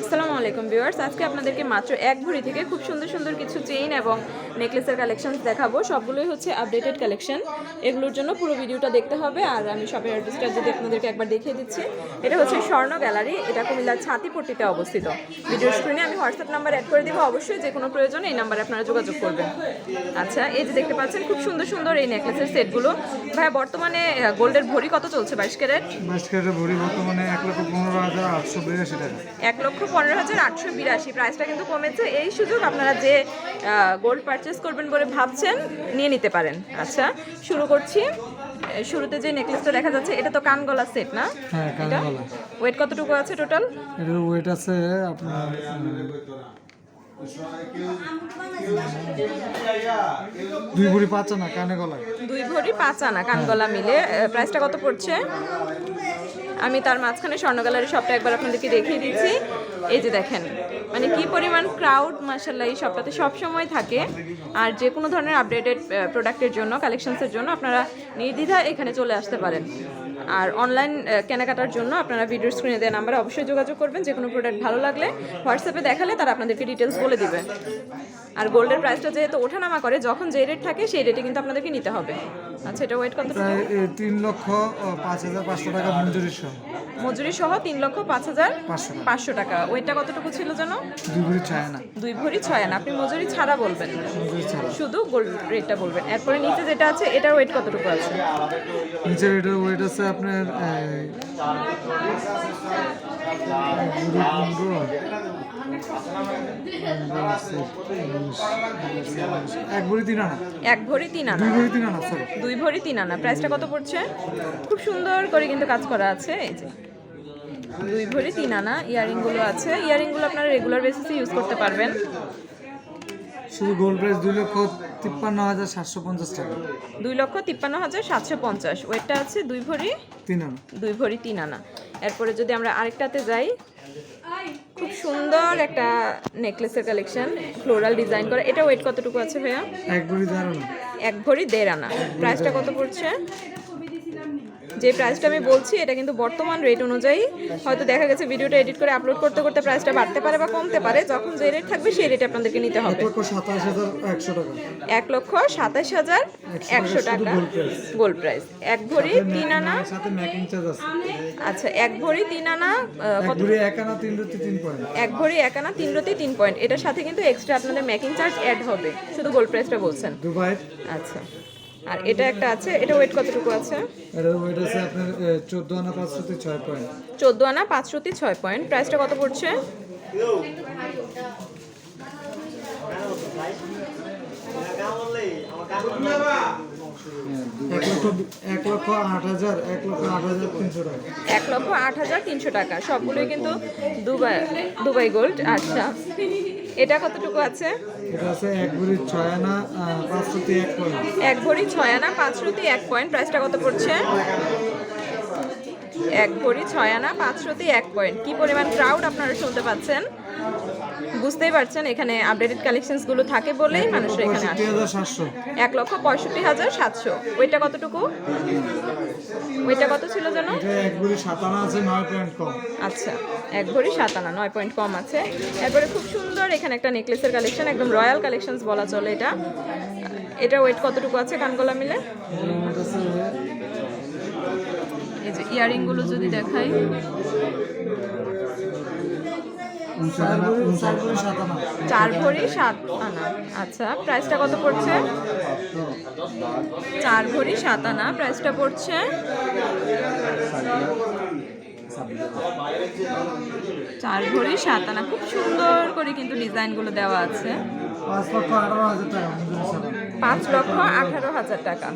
আসসালামু আলাইকুম ভিউয়ার্স, আজকে আপনাদেরকে মাত্র এক ভরি থেকে খুব সুন্দর সুন্দর কিছু চেইন এবং নেকলেসের কালেকশন দেখাবো। সবগুলোই হচ্ছে আপডেটেড কালেকশন এগুলোর জন্য পুরো ভিডিওটা দেখতে হবে আর আমি শপের অ্যাড্রেসটা যদি আপনাদেরকে একবার দেখিয়ে দিচ্ছি, এটা হচ্ছে স্বর্ণ গ্যালারি এটা কুমিল্লার ছাতিপট্টিতে অবস্থিত। ভিডিও স্ক্রিনে আমি হোয়াটসঅ্যাপ নাম্বার অ্যাড করে দিব, অবশ্যই যে কোনো প্রয়োজনে এই নাম্বারে আপনারা যোগাযোগ করবেন। আচ্ছা এই যে দেখতে পাচ্ছেন, খুব সুন্দর সুন্দর এই নেকলেসের সেটগুলো ভাই বর্তমানে গোল্ডের ভরি কত চলছে বাইশ ক্যারেট? বাইশ ক্যারেটের ভরি বর্তমানে এক লক্ষ পনেরো হাজার আটশো বিরাশি টাকা। এক লক্ষ পনেরো হাজার আটশো বিরাশি। প্রাইসটা কিন্তু কমেছে। এই সুযোগ আপনারা যে গোল্ড পারচেস করবেন বলে ভাবছেন নিয়ে নিতে পারেন। আচ্ছা শুরু করছি। শুরুতে যে নেকলেসটা দেখা যাচ্ছে এটা তো কানগলা সেট না? হ্যাঁ এটা? কানগলা। ওয়েট কতটুকু আছে টোটাল এটার ওয়েট আছে আপনার দুই ভরি পাঁচ না কানে গলায়। দুই ভরি পাঁচ আনা কানগলা মিলে। প্রাইসটা কত পড়ছে? আমি তার মাঝখানে স্বর্ণ গ্যালারি শপটা একবার আপনাদেরকে দেখিয়ে দিচ্ছি। এই যে দেখেন মানে কি পরিমাণ ক্রাউড মার্শাল্লাহ এই শপটাতে সবসময় থাকে। আর যে কোনো ধরনের আপডেটেড প্রোডাক্টের জন্য কালেকশনসের জন্য আপনারা নির্দ্বিধায় এখানে চলে আসতে পারেন। আর অনলাইন কেনাকাটার জন্য আপনারা ভিডিও স্ক্রিনে দেওয়া নাম্বারে অবশ্যই যোগাযোগ করবেন। যে কোনো প্রোডাক্ট ভালো লাগলে হোয়াটসঅ্যাপে দেখালে তারা আপনাদেরকে ডিটেলস বলে দিবে। আর গোল্ডের প্রাইসটা যেহেতু ওঠানামা করে যখন যে রেট থাকে সেই রেটে কিন্তু আপনাদেরকে নিতে হবে। আচ্ছা এটা ওয়েট কত তিন লক্ষ পাঁচ হাজার পাঁচশো টাকা মঞ্জুরি সহ। মজুরি সহ তিন লক্ষ পাঁচ হাজার পাঁচশো টাকা। ওইটা কতটুকু ছিল যেন? দুই ভরি ছায় না দুই ভরি ছয় আনা। আপনি মজুরি ছাড়া বলবেন। শুধু গোল্ড রেটটা বলবেন। এরপরে নিচে যেটা আছে এটার ওয়েট কতটুকু আছে? নিচের এটার ওয়েট আছে আপনার এক ভরি তিন আনা। এক ভরি তিন আনা। দুই ভরি তিন আনা সরি দুই ভরি তিন আনা। প্রাইসটা কত পড়ছে? খুব সুন্দর করে কিন্তু কাজ করা আছে এই যে। দুই ভরি তিন আনা ইয়ারিংগুলো আছে। ইয়ারিংগুলো আপনারা রেগুলার বেসিসে ইউজ করতে পারবেন। শুধু গোল্ড প্রাইস দুই লক্ষ তিপ্পান্ন হাজার সাতশো পঞ্চাশ টাকা। দুই লক্ষ তিপ্পান্ন হাজার সাতশো পঞ্চাশ। ওয়েটটা আছে দুই ভরি? তিন আনা। দুই ভরি তিন আনা। এরপরে যদি আমরা আরেকটাতে যাই খুব সুন্দর একটা নেকলেসের কালেকশন ফ্লোরাল ডিজাইন করা। এটা ওয়েট কতটুকু আছে ভাইয়া? এক ভরি দেড় আনা। এক ভরি দেড় আনা। প্রাইসটা কত পড়ছে? যে প্রাইসটা আমি বলছি এটা কিন্তু বর্তমান রেট অনুযায়ী হয়তো দেখা গেছে ভিডিওটা এডিট করে আপলোড করতে করতে প্রাইসটা বাড়তে পারে বা কমতে পারে যখন যে রেট থাকবে সেই রেটে আপনাদেরকে নিতে হবে। এক লক্ষ সাতাশ হাজার একশো টাকা। গোল্ড প্রাইস এক ভরি তিন আনা আচ্ছা এক ভরি তিন আনা এক ভরি এক আনা তিন তিন পয়েন্ট এক ভরি এক আনা তিন রতি তিন পয়েন্ট এটার সাথে কিন্তু এক্সট্রা আপনাদের মেকিং চার্জ অ্যাড হবে। শুধু গোল্ড প্রাইসটা বলছেন। আচ্ছা। আর এটা একটা আছে এটা ওয়েট কতটুকু আছে? এর ওয়েট আছে আপনার চোদ্দ আনা পাঁচশোতে ছয় পয়েন্ট চোদ্দ আনা পাঁচশোতি ছয় পয়েন্ট প্রাইসটা কত পড়ছে? টাকা। এক লক্ষ আট হাজার তিনশো টাকা। সবগুলোই কিন্তু দুবাই দুবাই গোল্ড আচ্ছা। এটা কতটুকু আছে? এটা আছে এক ভরি ছয় আনা পাঁচশোতে এক পয়েন্ট। এক ভরি ছয় আনা পাঁচশোতি এক পয়েন্ট। প্রাইসটা কত পড়ছে? এক ভরি ছয় আনা পাঁচশোতি এক পয়েন্ট। কি পরিমাণ ক্রাউড আপনারা শুনতে পাচ্ছেন? বুঝতেই পারছেন এখানে আপডেটেড কালেকশনসগুলো থাকে বলেই মানুষরা এখানে আসে। এক লক্ষ পঁয়ষট্টি হাজার সাতশো। ওইটা কতটুকু? ওইটা কত ছিল যেন? আচ্ছা এক ভরি সাত আনা নয় পয়েন্ট কম আছে। এরপরে খুব সুন্দর এখানে একটা নেকলেসের কালেকশন একদম রয়্যাল কালেকশনস বলা চলে এটা। এটা ওয়েট কতটুকু আছে কানগলা মিলে? এই যে ইয়ারিংগুলো যদি দেখাই। চার ভরি সাত আনা। আচ্ছা প্রাইসটা কত পড়ছে? চার ভরি সাত আনা প্রাইসটা পড়ছে? চার ভরি সাত আনা, খুব সুন্দর করে কিন্তু ডিজাইনগুলো দেওয়া আছে। পাঁচ লক্ষ আঠারো হাজার টাকা।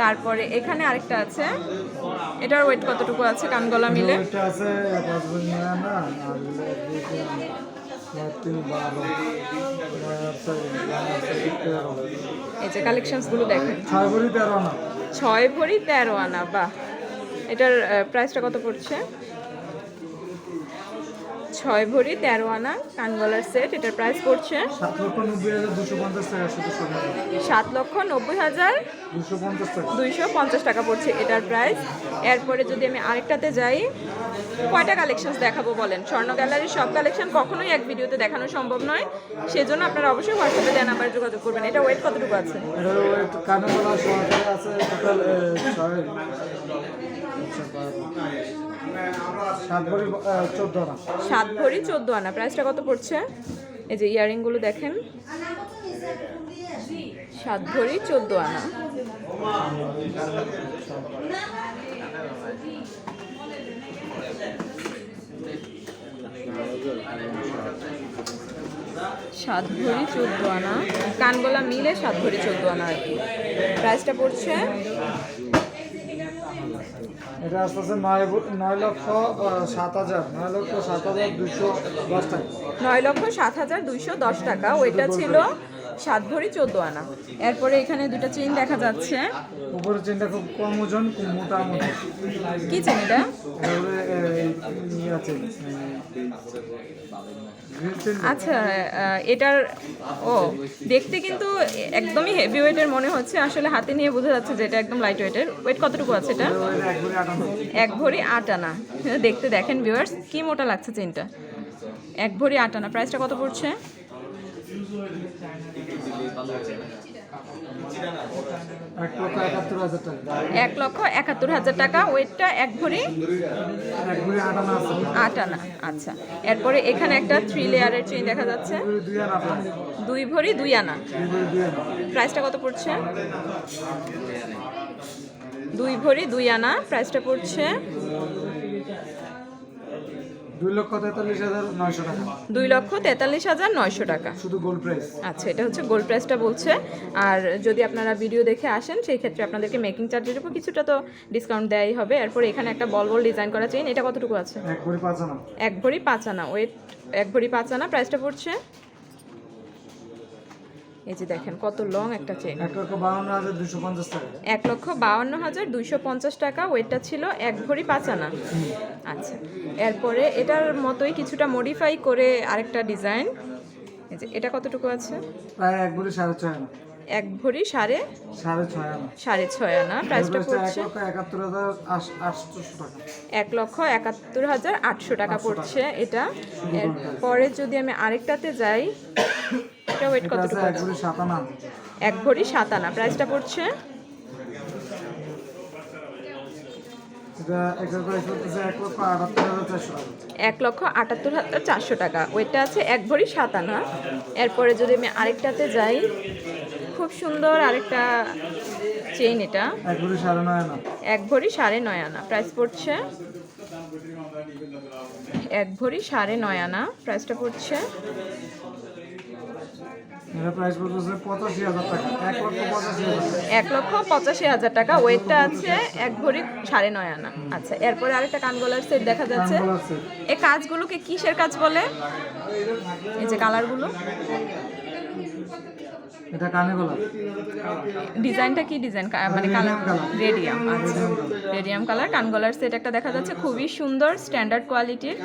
তারপরে এখানে আরেকটা আছে। এটার ওয়েট কতটুকু আছে? কান গলা মিলে। এই যে কালেকশনসগুলো দেখেন। ছয় ভরি তেরো আনা। ছয় ভরি তেরো আনা বাহ। এটার প্রাইসটা কত পড়ছে? ছয় ভরি তেরো আনা কানগলার সেট এটার প্রাইস পড়ছে সাত লক্ষ নব্বই হাজার দুইশো পঞ্চাশ টাকা পড়ছে এটার প্রাইস এরপরে যদি আমি আরেকটাতে যাই কয়টা কালেকশন দেখাবো বলেন? স্বর্ণ গ্যালারির সব কালেকশন কখনোই এক ভিডিওতে দেখানো সম্ভব নয়। সেজন্য আপনারা অবশ্যই হোয়াটসঅ্যাপে দেন নাম্বারে যোগাযোগ করবেন। এটা ওয়েট কতটুকু আছে? আছে সাত ভরি চোদ্দ আনা প্রাইসটা কত পড়ছে? এই যে ইয়ারিংগুলো দেখেন। সাত ভরি চোদ্দ আনা সাত ভরি চোদ্দ আনা কানগোলা মিলে সাত ভরি চোদ্দ আনা আর কি। প্রাইসটা পড়ছে? এটা আস্তে আস্তে নয় নয় লক্ষ সাত হাজার। নয় লক্ষ সাত হাজার দুশো দশ টাকা। নয় লক্ষ সাত হাজার দুইশো দশ টাকা। ওইটা ছিল সাত ভরি চোদ্দ আনা। এরপরে এখানে দুটো চেইন দেখা যাচ্ছে। উপরের চেনটা খুব কম ওজন মোটা মোটা। কি চেন এটা? এবারে ইয়ে আছে? আচ্ছা এটার, ও, দেখতে কিন্তু একদমই হেভি ওয়েটের মনে হচ্ছে। আসলে হাতে নিয়ে বোঝা যাচ্ছে যে এটা একদম লাইট ওয়েটের ওয়েট কতটুকু আছে এটা? এক ভরি আট আনা। দেখতে দেখেন ভিউয়ার্স কি মোটা লাগছে চেনটা? এক ভরি আট আনা। প্রাইসটা কত পড়ছে? এক লক্ষ একাত্তর হাজার টাকা। ওয়েটটা এক ভরি? আট আনা আচ্ছা। এরপরে এখানে একটা থ্রি লেয়ারের চেইন দেখা যাচ্ছে। দুই ভরি দুই আনা। প্রাইসটা কত পড়ছে? দুই ভরি দুই আনা। প্রাইসটা পড়ছে দুই লক্ষ তেতাল্লিশ হাজার নয়শো টাকা। দুই লক্ষ তেতাল্লিশ হাজার নয়শো টাকা। শুধু গোল্ড প্রাইস আচ্ছা এটা হচ্ছে গোল্ড প্রাইসটা বলছে। আর যদি আপনারা ভিডিও দেখে আসেন সেই ক্ষেত্রে আপনাদেরকে মেকিং চার্জের উপর কিছুটা তো ডিসকাউন্ট দেওয়াই হবে। এরপর এখানে একটা বল বল ডিজাইন করা চেইন এটা কতটুকু আছে? এক ভরি পাঁচ আনা। এক ভরি পাঁচ আনা। ওয়েট এক ভরি পাঁচ আনা। প্রাইসটা পড়ছে? এই যে দেখেন কত লং একটা চেইন এক লক্ষ বাউন্ন হাজার দুইশো পঞ্চাশ টাকা। ওয়েটটা ছিল এক ভরি পাঁচ আনা। আচ্ছা এরপরে এটার মতোই কিছুটা মডিফাই করে আরেকটা ডিজাইন এই যে এটা কতটুকু আছে? প্রায় এক ভরি সাড়ে ছয় আনা। এক ভরি সাড়ে সাড়ে ছয় আনা। সাড়ে ছয় আনা। প্রাইসটা পড়ছে এক লক্ষ একাত্তর হাজার আটশো টাকা পড়ছে এটা। এরপরে যদি আমি আরেকটাতে যাই এটা ওয়েট কতটুকু এক ভরি সাত আনা। এক ভরি সাত আনা। প্রাইসটা পড়ছে? এক লক্ষ আটাত্তর হাজার চারশো টাকা। ওইটা আছে এক ভরি সাত আনা। এরপরে যদি আমি আরেকটাতে যাই খুব সুন্দর আরেকটা চেইন এটা। এক ভরি সাড়ে নয় আনা। এক ভরি সাড়ে নয় আনা। প্রাইস পড়ছে? এক ভরি সাড়ে নয় আনা। প্রাইসটা পড়ছে? এক লক্ষ পঁচাশি হাজার টাকা। ওয়েটটা আছে এক ভরি সাড়ে নয় আনা। আচ্ছা এরপরে আরেকটা কানগোলার সেট দেখা যাচ্ছে। এই কাজগুলোকে কিসের কাজ বলে? এই যে কালারগুলো। এটা কানে গলা ডিজাইনটা কি ডিজাইন? মানে কালার? রেডিয়াম আচ্ছা। Radium colour. কানগলার সেট একটা দেখা যাচ্ছে। খুবই সুন্দর স্ট্যান্ডার্ড কোয়ালিটির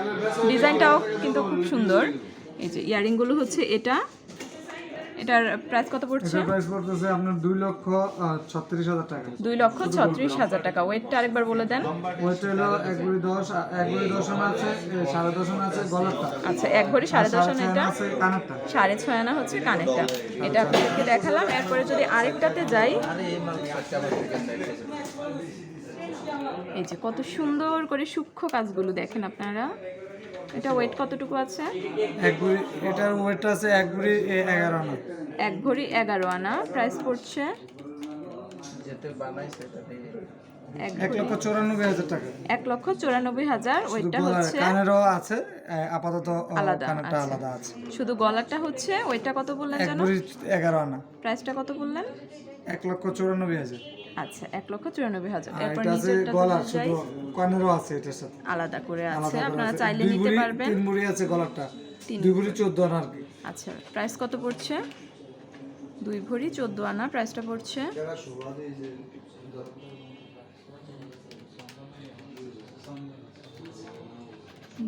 ডিজাইনটাও কিন্তু খুব সুন্দর। এই যে ইয়ারিংগুলো হচ্ছে এটা। এটার প্রাইস কত পড়ছে? এটা প্রাইস পড়তেছে আপনার দুই লক্ষ আহ, ছত্রিশ হাজার টাকা। দুই লক্ষ ছত্রিশ হাজার টাকা। ওয়েটটা আরেকবার বলে দেন। ওইটা হলো এক ভরি দশ আ- এক ভরি দশ আনা আছে এ, সাড়ে দশ আনা আছে গলারটা। আচ্ছা এক ভরি সাড়ে দশ আনা এটা? কানেরটা। সাড়ে ছয় আনা হচ্ছে কানেরটা। এটা আপনাদেরকে দেখালাম। এরপরে যদি আরেকটাতে যাই এই যে কত সুন্দর করে সূক্ষ্ম কাজগুলো দেখেন আপনারা। এটা ওয়েট কতটুকু আছে? এক ভরি এটার ওয়েটটা আছে এক ভরি এগারো আনা। এক ভরি এগারো আনা। প্রাইস পড়ছে? এক লক্ষ চৌরানব্বই হাজার টাকা। এক লক্ষ চুরানব্বই হাজার ওইটা হচ্ছে কানেরও আছে আপাতত আলাদা। আলাদা আছে। শুধু গলাটা হচ্ছে ওইটা কত বললেন এক এগারো আনা। প্রাইসটা কত বললেন? এক লক্ষ চৌরানব্বই হাজার। আচ্ছা এক লক্ষ চুরানব্বই হাজার। এরপর আছে গলার শুধু আছে এটার সাথে। আলাদা করে আছে আপনারা চাইলে নিতে পারবেন। তিন ভরি আছে গলারটা। দুই ভরি চোদ্দ আনা আর কি? আচ্ছা প্রাইস কত পড়ছে? দুই ভরি চোদ্দ আনা প্রাইসটা পড়ছে?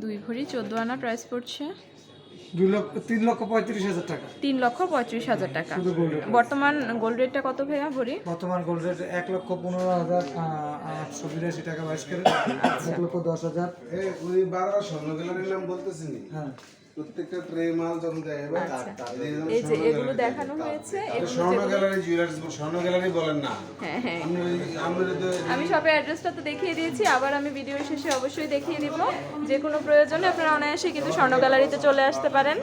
দুই ভরি চোদ্দ আনা প্রাইস পড়ছে? তিন লক্ষ পঁয়ত্রিশ হাজার টাকা। তিন লক্ষ পঁয়ত্রিশ হাজার টাকা। গোল্ড রেট বর্তমান গোল্ড রেটটা কত ভাইয়া ভরি? বর্তমান গোল্ড রেট এক লক্ষ পনেরো হাজার আটশো বিরাশি টাকা বাইশ করে এক লক্ষ দশ হাজার। নাম বলতেছি হ্যাঁ। প্রত্যেকটা ট্রে মাল যখন দেয় এবার এই যে এগুলো। দেখানো হয়েছে স্বর্ণ গ্যালারি জুয়েলার্স স্বর্ণ গ্যালারি বলেন না। হ্যাঁ হ্যাঁ। আমি শপের অ্যাড্রেসটা তো দেখিয়ে দিয়েছি আবার আমি ভিডিও শেষে অবশ্যই দেখিয়ে দিব। যে কোনো প্রয়োজনে আপনারা অনায়াসে কিন্তু স্বর্ণ গ্যালারিতে চলে আসতে পারেন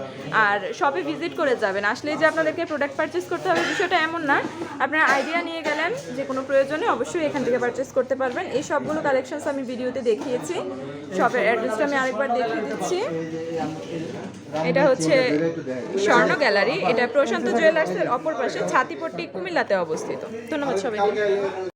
আর শপে ভিজিট করে যাবেন। আসলেই যে আপনাদেরকে প্রোডাক্ট পারচেস করতে হবে বিষয়টা এমন না। আপনারা আইডিয়া নিয়ে গেলেন যে কোনো প্রয়োজনে অবশ্যই এখান থেকে পারচেস করতে পারবেন। এই সবগুলো কালেকশনস আমি ভিডিওতে দেখিয়েছি। শপের অ্যাড্রেসটা আমি আরেকবার দেখিয়ে দিচ্ছি। এটা হচ্ছে স্বর্ণ গ্যালারি। এটা প্রশান্ত জুয়েলার্সের অপর পাশে ছাতিপট্টি কুমিল্লাতে অবস্থিত। ধন্যবাদ সবাইকে।